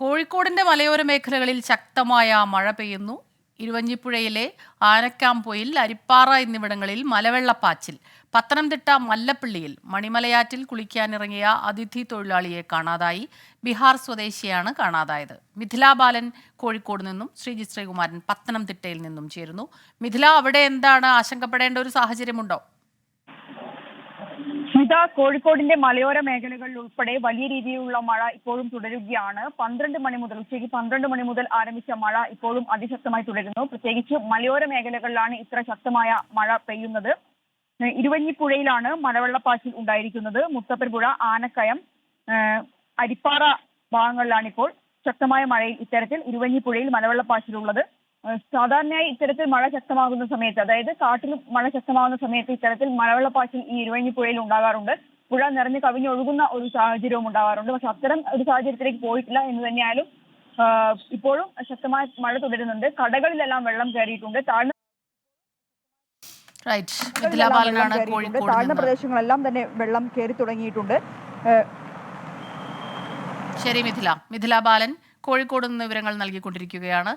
കോഴിക്കോടിന്റെ മലയോര മേഖലകളിൽ ശക്തമായ മഴ പെയ്യുന്നു. ഇരുവഞ്ഞിപ്പുഴയിലെ ആനക്കാംപൊയിൽ അരിപ്പാറ എന്നിവിടങ്ങളിൽ മലവെള്ളപ്പാച്ചിൽ. പത്തനംതിട്ട മല്ലപ്പള്ളിയിൽ മണിമലയാറ്റിൽ കുളിക്കാനിറങ്ങിയ അതിഥി തൊഴിലാളിയെ കാണാതായി. ബീഹാർ സ്വദേശിയാണ് കാണാതായത്. മിഥില ബാലൻ കോഴിക്കോട് നിന്നും ശ്രീജിത് ശ്രീകുമാരൻ പത്തനംതിട്ടയിൽ നിന്നും ചേരുന്നു. മിഥില അവിടെ എന്താണ്? ആശങ്കപ്പെടേണ്ട ഒരു സാഹചര്യമുണ്ടോ? സ്മിത കോഴിക്കോടിന്റെ മലയോര മേഖലകളിൽ ഉൾപ്പെടെ വലിയ രീതിയിലുള്ള മഴ ഇപ്പോഴും തുടരുകയാണ്. പന്ത്രണ്ട് മണി മുതൽ ഉച്ചയ്ക്ക് പന്ത്രണ്ട് മണി മുതൽ ആരംഭിച്ച മഴ ഇപ്പോഴും അതിശക്തമായി തുടരുന്നു. പ്രത്യേകിച്ച് മലയോര മേഖലകളിലാണ് ഇത്ര ശക്തമായ മഴ പെയ്യുന്നത്. ഇരുവഞ്ഞിപ്പുഴയിലാണ് മലവെള്ളപ്പാച്ചിൽ ഉണ്ടായിരിക്കുന്നത്. മുത്തപ്പൻപുഴ ആനക്കയം അരിപ്പാറ ഭാഗങ്ങളിലാണ് ഇപ്പോൾ ശക്തമായ മഴയിൽ ഇത്തരത്തിൽ ഇരുവഞ്ഞിപ്പുഴയിൽ മലവെള്ളപ്പാച്ചിലുള്ളത്. സാധാരണയായി ഇത്തരത്തിൽ മഴ ശക്തമാകുന്ന സമയത്ത് അതായത് കാട്ടിൽ മഴ ശക്തമാകുന്ന സമയത്ത് ഇത്തരത്തിൽ മഴവെള്ളപ്പാച്ചിൽ ഈ ഇരുവഞ്ഞിപ്പുഴയിൽ ഉണ്ടാകാറുണ്ട്. പുഴ നിറഞ്ഞ് കവിഞ്ഞൊഴുകുന്ന ഒരു സാഹചര്യവും ഉണ്ടാകാറുണ്ട്. പക്ഷെ അത്തരം ഒരു സാഹചര്യത്തിലേക്ക് പോയിട്ടില്ല എന്ന് തന്നെയായാലും ഇപ്പോഴും ശക്തമായ മഴ തുടരുന്നുണ്ട്. കടകളിലെല്ലാം വെള്ളം കയറിയിട്ടുണ്ട്. താഴ്ന്ന താഴ്ന്ന പ്രദേശങ്ങളെല്ലാം തന്നെ വെള്ളം കയറി തുടങ്ങിയിട്ടുണ്ട്. ശരി മിഥില. മിഥില ബാലൻ. കോഴിക്കോട് നിന്ന് വിവരങ്ങൾ നൽകിക്കൊണ്ടിരിക്കുകയാണ്.